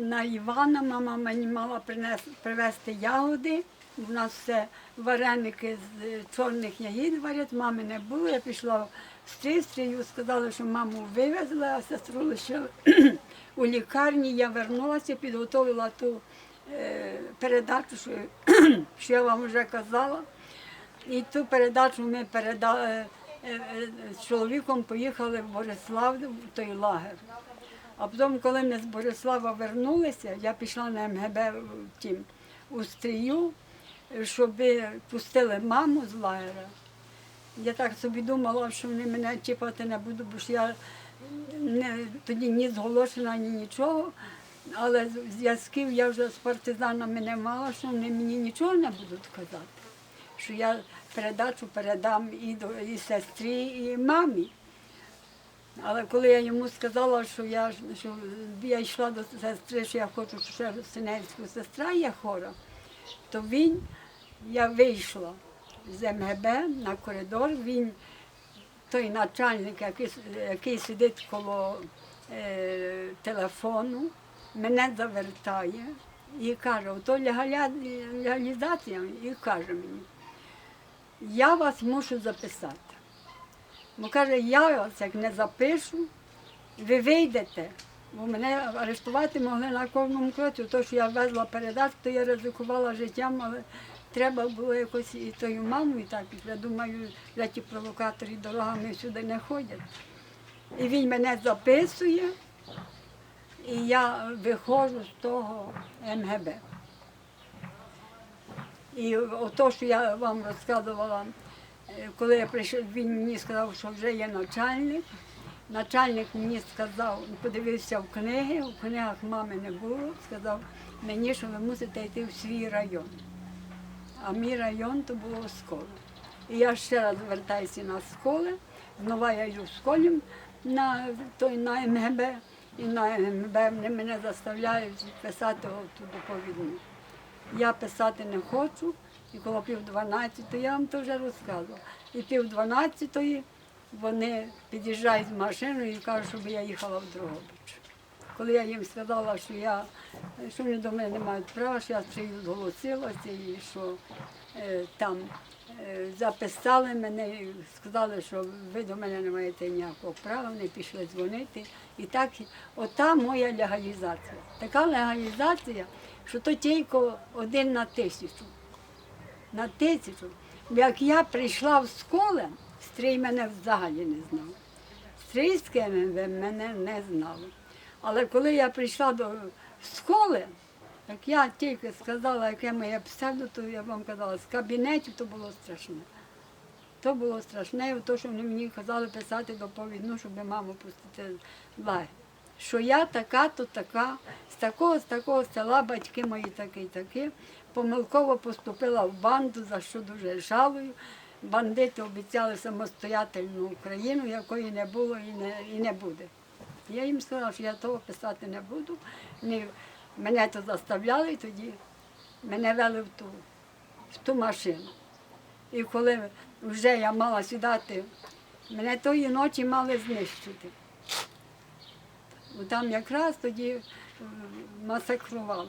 на Івана. Мама мені мала привезти ягоди. У нас все вареники з е, чорних ягід варять, мами не було. Я пішла в сестрію, сказали, що маму вивезли, а сестру лишили у лікарні. Я вернулася, підготовила ту е, передачу, що, що я вам вже казала. І ту передачу ми передали е, з чоловіком, поїхали в Борислав, в той лагер. А потім, коли ми з Борислава вернулися, я пішла на МГБ в тім, у стрію, щоб пустили маму з лагера. Я так собі думала, що вони мене чіпати не будуть, бо ж я не, тоді ні зголошена, ні нічого. Але зв'язків я вже з партизанами не мала, що вони мені нічого не будуть казати. Що я передачу передам і, до, і сестрі, і мамі. Але коли я йому сказала, що я, що я йшла до сестри, що я хочу, що ще синельську сестра є хора, то він, я вийшла з МГБ на коридор, він, той начальник, який, який сидить коло е, телефону, мене завертає і каже, ото легалізація, і каже мені, я вас мушу записати. Бо каже, я вас як не запишу, ви вийдете. Бо мене арештувати могли на кожному кроці. То, що я везла передачу, то я ризикувала життям, але треба було якось і тою маму, і так. Я думаю, для ті провокаторі дорогами сюди не ходять. І він мене записує, і я виходжу з того МГБ. І ото, що я вам розказувала, коли я прийшов, він мені сказав, що вже є начальник. Начальник мені сказав, подивився в книги, у книгах мами не було, сказав мені, що ви мусите йти в свій район. А мій район то було Сколе. І я ще раз звертаюся на сколи, знову я йду в школі на, той, на МГБ, і на МГБ вони мене заставляють писати ту доповідну. Я писати не хочу, і коло пів дванадцятої, я вам то вже розказувала. І пів дванадцятої вони під'їжджають з машиною і кажуть, щоб я їхала в Дрогобич. Коли я їм сказала, що я що вони до мене не мають права, що я зголосилася і що е, там е, записали мене і сказали, що ви до мене не маєте ніякого права, вони пішли дзвонити. І так, ота моя легалізація. Така легалізація, що то тільки один на тисячу. На тисячу. Як я прийшла в школу, стрій мене взагалі не знав. Стрийське мене не знали. Але коли я прийшла до школи, як я тільки сказала, яке моє псевдо, то я вам казала, з кабінетів то було страшне. То було страшне, то, що вони мені казали писати доповідну, щоб маму пустити лагерь. Що я така, то така, з такого, з такого села батьки мої такі, такі. Помилково поступила в банду, за що дуже жалую. Бандити обіцяли самостоятельну Україну, якої не було і не, і не буде. Я їм сказала, що я того писати не буду. Вони мене то заставляли, тоді мене вели в ту, в ту машину. І коли вже я мала сідати, мене тої ночі мали знищити. Там якраз тоді масакрували.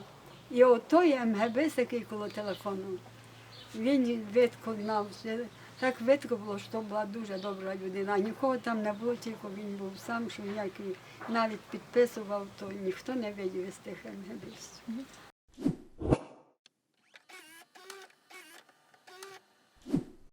І отой МГБ, який коло телефону, він відконав. Так видко було, що була дуже добра людина. Нікого там не було, тільки він був сам, що ніякий навіть підписував, то ніхто не видів із тих МГБ.